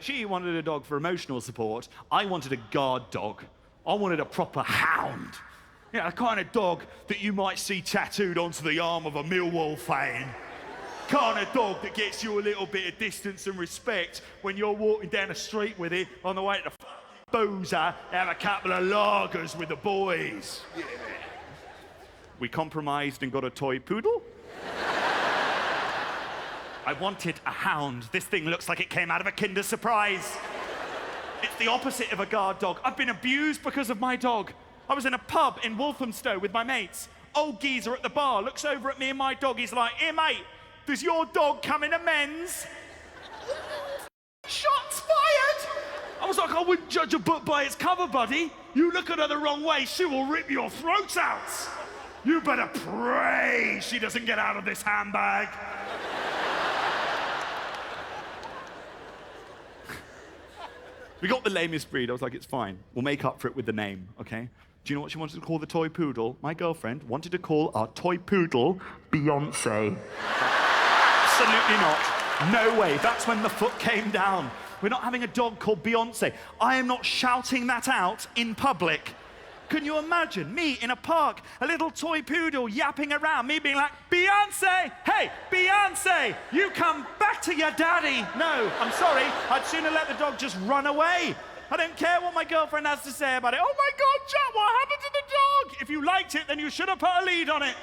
she wanted a dog for emotional support. I wanted a guard dog. I wanted a proper hound. You know, the kind of dog that you might see tattooed onto the arm of a Millwall fan. Kind of dog that gets you a little bit of distance and respect when you're walking down the street with it on the way to the boozer, have a couple of lagers with the boys. Yeah. We compromised and got a toy poodle. I wanted a hound. This thing looks like it came out of a Kinder Surprise. It's the opposite of a guard dog. I've been abused because of my dog. I was in a pub in Walthamstow with my mates. Old geezer at the bar looks over at me and my dog. He's like, Here, mate, does your dog come in amends? Shots fired! I was like, I wouldn't judge a book by its cover, buddy. You look at her the wrong way, she will rip your throat out. You better pray she doesn't get out of this handbag. We got the lamest breed. I was like, it's fine. We'll make up for it with the name, okay? Do you know what she wanted to call the toy poodle? My girlfriend wanted to call our toy poodle Beyonce. Absolutely not. No way. That's when the foot came down. We're not having a dog called Beyonce. I am not shouting that out in public. Can you imagine me in a park, a little toy poodle yapping around, me being like, Beyonce, hey, Beyonce, you come to your daddy. No, I'm sorry. I'd sooner let the dog just run away. I don't care what my girlfriend has to say about it. Oh my God, Jack, what happened to the dog? If you liked it, then you should have put a lead on it.